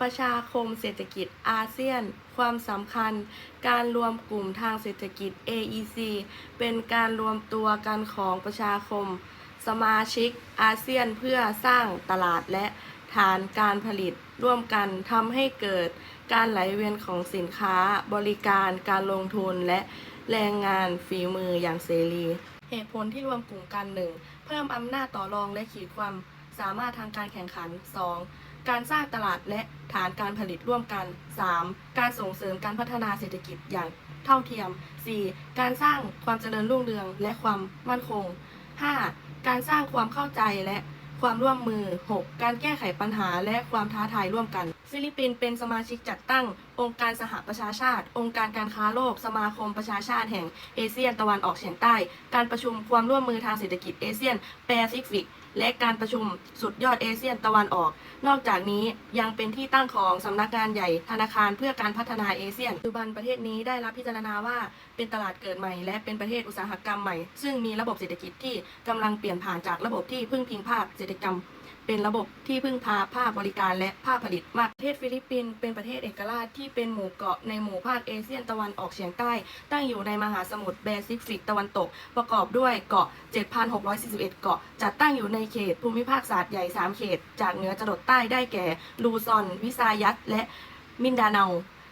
ประชาคมเศรษฐกิจอาเซียน ความสำคัญ การรวมกลุ่มทางเศรษฐกิจ AEC เป็นการรวมตัวกันของประชาคม สมาชิกอาเซียนเพื่อสร้างตลาดและฐานการผลิตร่วมกันทำให้เกิดการไหลเวียนของสินค้า บริการการลงทุนและแรงงานฝีมืออย่างเสรี เหตุผลที่รวมกลุ่มกันหนึ่งเพิ่มอำนาจต่อรองและขีดความสามารถทางการแข่งขัน 2. การสร้างตลาดและฐานการผลิตร่วมกัน 3. การส่งเสริมการพัฒนาเศรษฐกิจอย่างเท่าเทียม 4. การสร้างความเจริญรุ่งเรืองและความมั่นคง 5. การสร้างความเข้าใจและความร่วมมือ 6. การแก้ไขปัญหาและความท้าทายร่วมกัน ฟิลิปปินส์เป็นสมาชิกจัดตั้ง องค์การสหประชาชาติ องค์การการค้าโลก สมาคมประชาชาติแห่งเอเชียตะวันออกเฉียงใต้ การประชุมความร่วมมือทางเศรษฐกิจเอเชียนแปซิฟิก และการประชุมสุดยอดเอเชียนตะวันออก นอกจากนี้ยังเป็นที่ตั้งของสำนักงานใหญ่ธนาคารเพื่อการพัฒนาเอเชียนปัจจุบันประเทศนี้ได้รับพิจารณาว่าเป็นตลาดเกิดใหม่ และเป็นประเทศอุตสาหกรรมใหม่ ซึ่งมีระบบเศรษฐกิจที่กำลังเปลี่ยนผ่านจากระบบที่พึ่งพิงภาคเศรษฐกรรมเป็นระบบที่พึ่งพาภาคบริการและภาคผลิตมากประเทศฟิลิปปินส์เป็นประเทศเอกราชที่เป็นหมู่เกาะในหมู่ภาคเอเชียตะวันออกเฉียงใต้ ตั้งอยู่ในมหาสมุทรแปซิฟิกตะวันตก ประกอบด้วยเกาะ 7,641 เกาะ จัดตั้งอยู่ในเขตภูมิภาคศาสตร์ใหญ่ 3 เขต จากเหนือจรดใต้ได้แก่ ลูซอน วิซายัตและมินดาเนา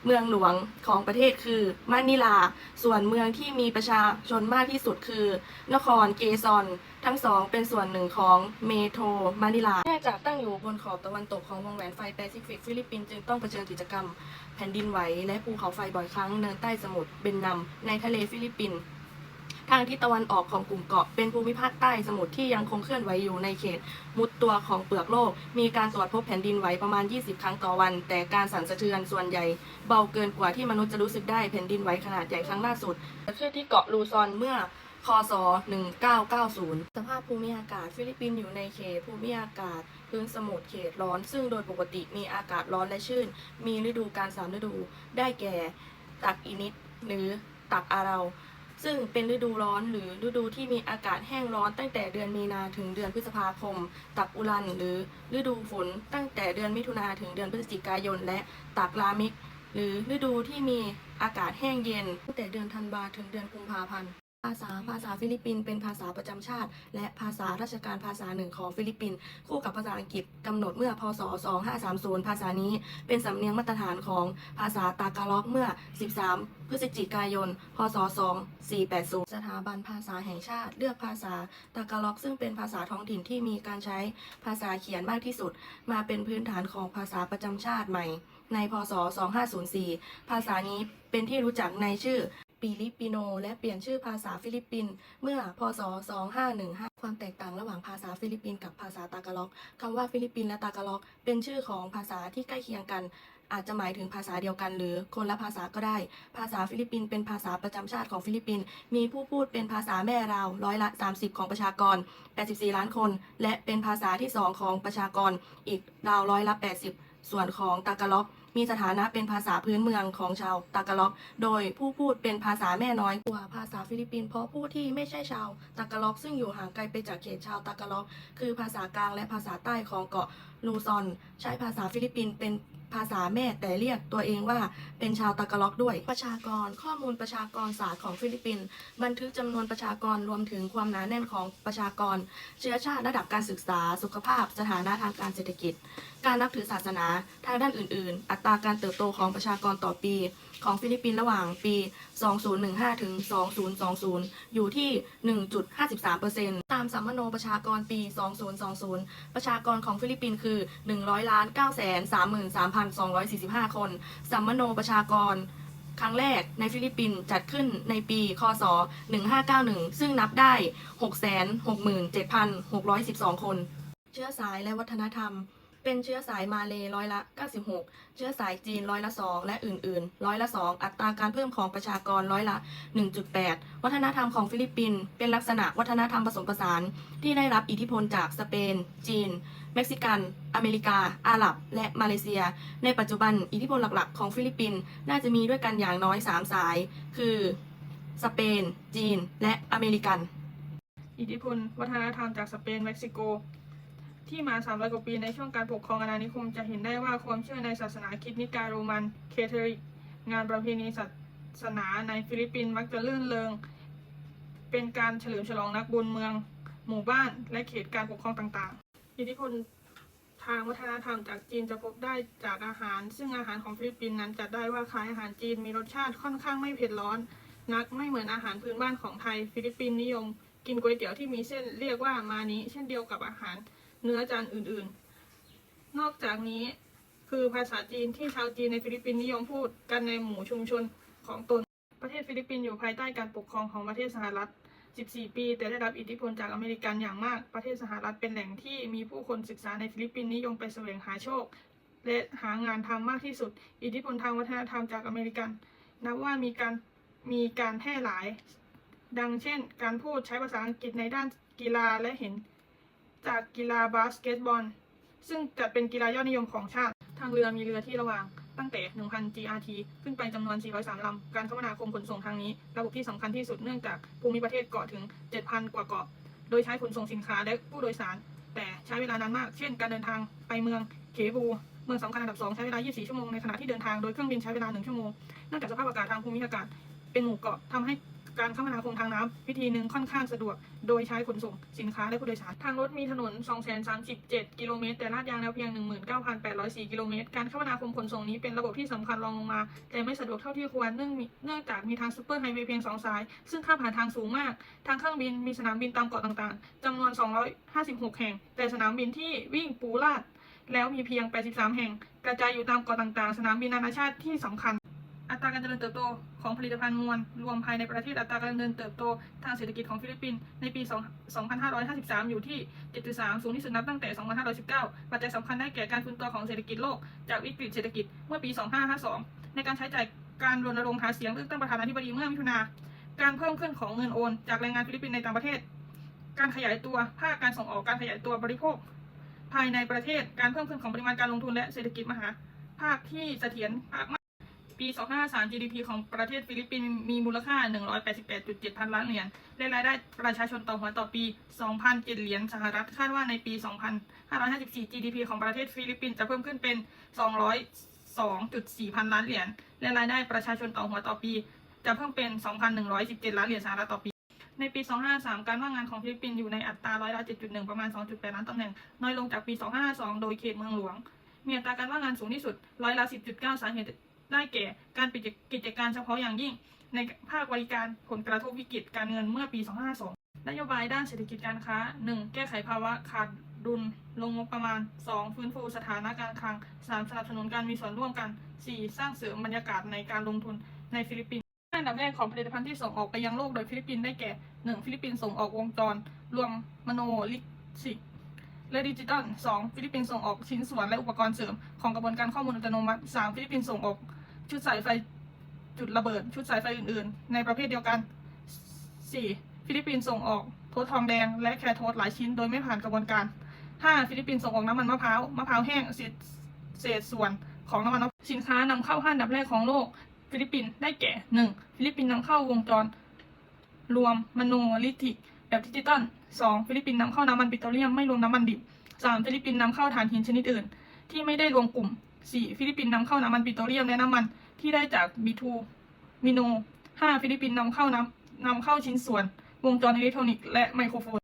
เมืองหลวงของประเทศคือมะนิลา ส่วนเมืองที่มีประชาชนมากที่สุดคือ นครเกซอน ทั้งสองเป็นส่วนหนึ่งของเมโทรมะนิลาเนื่องจากตั้งอยู่บนขอบตะวันตกของวงแหวนไฟแปซิฟิกฟิลิปปินส์จึงต้องเผชิญกิจกรรม แผ่นดินไหวและภูเขาไฟบ่อยครั้งเนินใต้สมุทรเบนนัมในทะเลฟิลิปปินส์ ทางทิศตะวันออกของกลุ่มเกาะ เป็นภูมิภาคใต้สมุทรที่ยังคงเคลื่อนไหวอยู่ในเขต มุดตัวของเปลือกโลก มีการตรวจพบแผ่นดินไหวประมาณ 20 ครั้งต่อวัน แต่การสั่นสะเทือนส่วนใหญ่ เบาเกินกว่าที่มนุษย์จะรู้สึกได้แผ่นดินไหวขนาดใหญ่ครั้งล่าสุดเกิดขึ้นที่เกาะลูซอนเมื่อคศ 1990 สภาพภูมิอากาศ ฟิลิปปินส์อยู่ในเขตภูมิอากาศ พื้นสมุทรเขตร้อน ซึ่งโดยปกติมีอากาศร้อนและชื้น มีฤดูการสามฤดู ได้แก่ ตักอินิดหรือตักอาเรา ซึ่งเป็นฤดูร้อนหรือฤดูที่มีอากาศแห้งร้อนตั้งแต่เดือนมีนาถึงเดือนพฤษภาคม ตักอุรัน หรือฤดูฝนตั้งแต่เดือนมิถุนาถึงเดือนพฤศจิกายน และตักลามิก หรือฤดูที่มีอากาศแห้งเย็นตั้งแต่เดือนธันวาถึงเดือนกุมภาพันธ์ ภาษาภาษาฟิลิปปินส์เป็นภาษาประจำชาติ และภาษาราชการภาษาหนึ่งของฟิลิปปินส์คู่กับภาษาอังกฤษกำหนดเมื่อพศ 2530 ภาษานี้เป็นสำเนียงมาตรฐานของภาษาตากาล็อกเมื่อ 13 พฤศจิกายน พศ 2480 สถาบันภาษาแห่งชาติ เลือกภาษาตากาล็อก ซึ่งเป็นภาษาท้องถิ่นที่มีการใช้ภาษาเขียนมากที่สุด มาเป็นพื้นฐานของภาษาประจำชาติใหม่ ในพศ 2504 ภาษานี้เป็นที่รู้จักในชื่อ ปิลิปปิโน และเปลี่ยนชื่อภาษาฟิลิปปินส์เมื่อพศ 2515 ความแตกต่างระหว่างภาษาฟิลิปปินส์กับภาษาตากาล็อกคำว่าฟิลิปปินส์และตากาล็อก เป็นชื่อของภาษาที่ใกล้เคียงกัน อาจจะหมายถึงภาษาเดียวกัน หรือคนละภาษาก็ได้ ภาษาฟิลิปปินส์เป็นภาษาประจำชาติของฟิลิปปินส์มีผู้พูดเป็นภาษาแม่ราวร้อยละ 30 ของประชากร 84 ล้านคน และเป็นภาษาที่ 2 ของประชากรอีกราวร้อยละ 80 ส่วนของตากาล็อก มีสถานะเป็นภาษาพื้นเมืองของชาวตากาล็อกโดยผู้พูดเป็นภาษาแม่น้อยกว่าภาษาฟิลิปปินส์เพราะผู้ที่ไม่ใช่ชาวตากาล็อก ซึ่งอยู่ห่างไกลไปจากเขตชาวตากาล็อก คือภาษากลางและภาษาใต้ของเกาะลูซอน ใช้ภาษาฟิลิปปินส์เป็น ภาษาแม่แต่เรียกตัวเองว่าเป็นชาวตะกาล็อกด้วย ประชากรข้อมูลประชากรศาสตร์ของฟิลิปปินส์บันทึกจำนวนประชากรรวมถึงความหนาแน่นของประชากร เชื้อชาติระดับการศึกษา สุขภาพ สถานะทางการเศรษฐกิจ การนับถือศาสนาทางด้านอื่น ๆ อัตราการเติบโตของประชากรต่อปี ของฟิลิปปินส์ระหว่างปี 2015 ถึง 2020 อยู่ที่ 1.53%ตามสัมมโนประชากรปี 2020 ประชากรของฟิลิปปินส์คือ 100ล้าน9 3 3 2 4 5 คน สัมมโนประชากรครั้งแรกในฟิลิปปินส์จัดขึ้นในปี คศ 1591 ซึ่งนับได้ 667,612 คน เชื้อสายและวัฒนธรรม เป็นเชื้อสายมาเลร้อยละ 96 เชื้อสายจีนร้อยละ 2 และอื่นๆ ร้อยละ 2 อัตราการเพิ่มของประชากรร้อยละ 1.8 วัฒนธรรมของฟิลิปปินส์เป็นลักษณะวัฒนธรรมผสมผสาน ที่ได้รับอิทธิพลจากสเปน จีน เม็กซิกัน อเมริกา อาหรับ และมาเลเซีย ในปัจจุบันอิทธิพลหลักๆ ของฟิลิปปินส์น่าจะมีด้วยกันอย่างน้อย 3 สาย คือสเปน จีน และอเมริกัน อิทธิพลวัฒนธรรมจากสเปน เม็กซิโก ที่มา 300 กว่าปีในช่วงการปกครองอาณานิคม จะเห็นได้ว่าความเชื่อในศาสนาคริดนิกายโรมันเคทอลิกงานประเพณีศาสนาในฟิลิปปินส์มักจะลื่นเริงเป็นการเฉลิมฉลองนักบุญเมือง หมู่บ้าน และเขตการปกครองต่างๆ อิทธิพลทางวัฒนธรรมจากจีนจะพบได้จากอาหาร ซึ่งอาหารของฟิลิปปินส์นั้นจัดได้ว่าคล้ายอาหารจีนมีรสชาติค่อนข้างไม่เผ็ดร้อน นักไม่เหมือนอาหารพื้นบ้านของไทย ฟิลิปปินส์นิยม กินก๋วยเตี๋ยวที่มีเส้นเรียกว่ามานิเช่นเดียวกับอาหาร เนื้อจานอื่นๆ นอกจากนี้คือภาษาจีนที่ชาวจีนในฟิลิปปินส์นิยมพูดกันในหมู่ชุมชนของตน ประเทศฟิลิปปินส์อยู่ภายใต้การปกครองของประเทศสหรัฐ 14 ปี แต่ได้รับอิทธิพลจากอเมริกันอย่างมาก ประเทศสหรัฐเป็นแหล่งที่มีผู้คนศึกษาในฟิลิปปินส์นิยมไปแสวงหาโชค และหางานทำมากที่สุด อิทธิพลทางวัฒนธรรมจากอเมริกัน นับว่ามีการมีการแพร่หลาย ดังเช่น การพูดใช้ภาษาอังกฤษในด้านกีฬาและเห็น จากกีฬาบาสเกตบอล ซึ่งจัดเป็นกีฬายอดนิยมของชาติ ทางเรือมีเรือที่ระหว่างตั้งแต่ 1,000 GRT ขึ้นไปจำนวน 403 ลำ การคมนาคมขนส่งทางนี้ ระบบที่สำคัญที่สุดเนื่องจากภูมิประเทศเกาะถึง 7,000 กว่าเกาะ โดยใช้ขนส่งสินค้าและผู้โดยสาร แต่ใช้เวลานานมาก เช่น การเดินทางไปเมืองเคบู เมืองสำคัญอันดับ 2 ใช้เวลา 24 ชั่วโมง ในขณะที่เดินทางโดยเครื่องบินใช้เวลา 1 ชั่วโมง เนื่องจากสภาพอากาศทางภูมิอากาศเป็นหมู่เกาะทำให้ การคมนาคมทางน้ำวิธีหนึ่งค่อนข้างสะดวก โดยใช้ขนส่งสินค้าและผู้โดยสาร ทางรถมีถนน237 กิโลเมตร แต่ลาดยางแล้วเพียง 19,804 กิโลเมตร การคมนาคมขนส่งนี้เป็นระบบที่สำคัญรองลงมา แต่ไม่สะดวกเท่าที่ควร เนื่องเนื่องจากมีทางซูเปอร์ไฮเวย์เพียง 2 สาย ซึ่งค่าผ่านทางสูงมาก ทางเครื่องบินมีสนามบินตามเกาะต่างๆจำนวน 256 แห่ง แต่สนามบินที่วิ่งปูลาดแล้วมีเพียง 83 แห่ง กระจายอยู่ตามเกาะต่างๆ สนามบินนานาชาติที่สำคัญ อัตราการเจริญเติบโตของผลิตภัณฑ์มวลรวมภายในประเทศอัตราการเจริญเติบโตทางเศรษฐกิจของฟิลิปปินส์ในปี 2553 อยู่ที่ 7.3 สูงที่สุดนับตั้งแต่ 2519 ปัจจัยสำคัญได้แก่การฟื้นตัวของเศรษฐกิจโลกจากวิกฤตเศรษฐกิจเมื่อปี 2552 ในการใช้จ่ายการรณรงค์หาเสียงเลือกตั้งประธานาธิบดีเมื่อมิถุนา การเพิ่มขึ้นของเงินโอน จากแรงงานฟิลิปปินส์ในต่างประเทศ การขยายตัวภาคการส่งออกการขยายตัวบริโภค ภายในประเทศการเพิ่มขึ้นของปริมาณการลงทุนและเศรษฐกิจมหาภาคที่เสถียรภาค ปี 2553 GDP ของประเทศฟิลิปปินส์มีมูลค่า 188.7 พันล้านเหรียญและรายได้ประชาชนต่อหัวต่อปี 2,007 เหรียญสหรัฐ คาดว่าในปี 2554 GDP ของประเทศฟิลิปปินส์จะเพิ่มขึ้นเป็น 202.4 พันล้านเหรียญและรายได้ประชาชนต่อหัวต่อปี จะเพิ่มเป็น 2,117 ล้านเหรียญสหรัฐต่อปีในปี 253 การว่างงานของฟิลิปปินส์อยู่ในอัตราร้อยละ 7.1 ประมาณ 2.8 ล้านตำแหน่ง น้อยลงจากปี 252โดยเขตเมืองหลวง มีอัตราการว่างงานสูงที่สุดร้อยละ 10.9 สาเหตุ ได้แก่การปิดกิจการเฉพาะอย่างยิ่ง ในภาคบริการผลกระทบวิกฤตการเงินเมื่อปี252 นโยบายด้านเศรษฐกิจการค้า 1. แก้ไขภาวะขาดดุลลงงบประมาณ 2. ฟื้นฟูสถานะการคลัง 3. สนับสนุนการมีส่วนร่วมกัน 4. สร้างเสริมบรรยากาศในการลงทุนในฟิลิปปินส์อันดับแรกของผลิตภัณฑ์ที่ส่งออกไปยังโลกโดยฟิลิปปินส์ได้แก่ 1. ฟิลิปปินส์ส่งออกวงจร รวมมโนลิสิก และดิจิตอล 2. ฟิลิปปินส์ส่งออกชิ้นส่วนและอุปกรณ์เสริมของกระบวนการข้อมูลอัตโนมัติ 3. ฟิลิปปินส์ส่งออกชุดสายไฟจุดระเบิด ชุดสายไฟอื่นๆ ในประเภทเดียวกัน 4. ฟิลิปปินส์ส่งออกโทษทองแดง และแคโทษหลายชิ้นโดยไม่ผ่านกระบวนการ 5. ฟิลิปปินส์ส่งออกน้ำมันมะพร้าวมะพร้าวแห้งเศษส่วนของน้ำมันมะพร้าวสินค้านำเข้าห้าอันดับแรกของโลก ฟิลิปปินส์ได้แก่ 1. ฟิลิปปินส์นำเข้าวงจร รวมมโนลิธิก แบบดิจิตอล 2. ฟิลิปปินส์นำเข้าน้ำมันปิโตรเลียมไม่รวมน้ำมันดิบ 3. ฟิลิปปินส์นำเข้าถ่านหินชนิดอื่น ที่ไม่ได้รวมกลุ่ม 4. ฟิลิปปินส์นำเข้าน้ำมันปิโตรเลียมและน้ำมันที่ได้จากบิทูมิโน 5. ฟิลิปปินส์นำเข้าน้ำนำเข้าชิ้นส่วน วงจรอิเล็กทรอนิกส์และไมโครโฟน